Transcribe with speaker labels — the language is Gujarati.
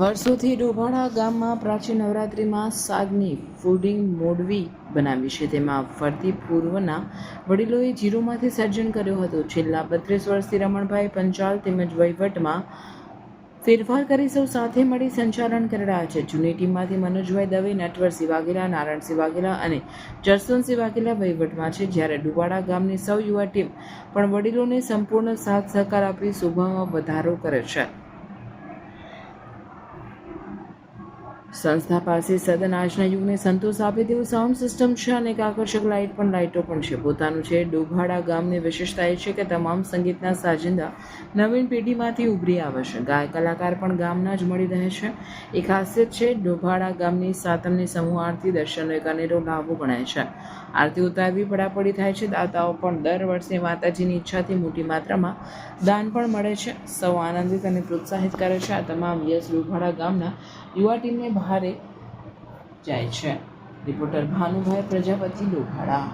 Speaker 1: વર્ષોથી ડોભાડા ગામમાં પ્રાચીન નવરાત્રિમાં સાગની ફૂડિંગ મોડવી બનાવી છે. તેમાં ફરતી પૂર્વના વડીલોએ જીરોમાંથી સર્જન કર્યું હતું. છેલ્લા બત્રીસ વર્ષથી રમણભાઈ પંચાલ તેમજ વહીવટમાં ફેરફાર કરી સૌ સાથે મળી સંચાલન કરી રહ્યા છે. જૂની ટીમમાંથી મનોજભાઈ દવે નટવરસિંહ વાઘેલા નારાયણસિંહ વાઘેલા અને જસવંતસિંહ વાઘેલા વહીવટમાં છે. જ્યારે ડુબાડા ગામની સૌ યુવા ટીમ પણ વડીલોને સંપૂર્ણ સાથ સહકાર આપી શોભામાં વધારો કરે છે. સંસ્થા પાસે સદન આજના યુગને સંતોષ આપે તેવું સાઉન્ડ સિસ્ટમ છે અને એક આકર્ષક લાઇટ પણ લાઇટો પણ છે. પોતાનું છે ડોભાડા ગામની વિશેષતા એ છે કે તમામ સંગીતના સાજિંદા નવીન પેઢીમાંથી ઉભરી આવે છે. ગાય કલાકાર પણ ગામના જ મળી રહે છે. એ ખાસિયત છે ડોભાડા ગામની સાતમની સમૂહ આરતી દર્શનનો એક અનેરો લાભો ગણાય છે. આરતી ઉતારવી પડાપડી થાય છે. દાતાઓ પણ દર વર્ષે માતાજીની ઈચ્છાથી મોટી માત્રામાં દાન પણ મળે છે. સૌ આનંદિત અને પ્રોત્સાહિત કરે છે. આ તમામ યસ ડોભાડા ગામના યુવા ટીમને ભારે જાય છે. રિપોર્ટર ભાનુભાઈ પ્રજાપતિ લોભાડા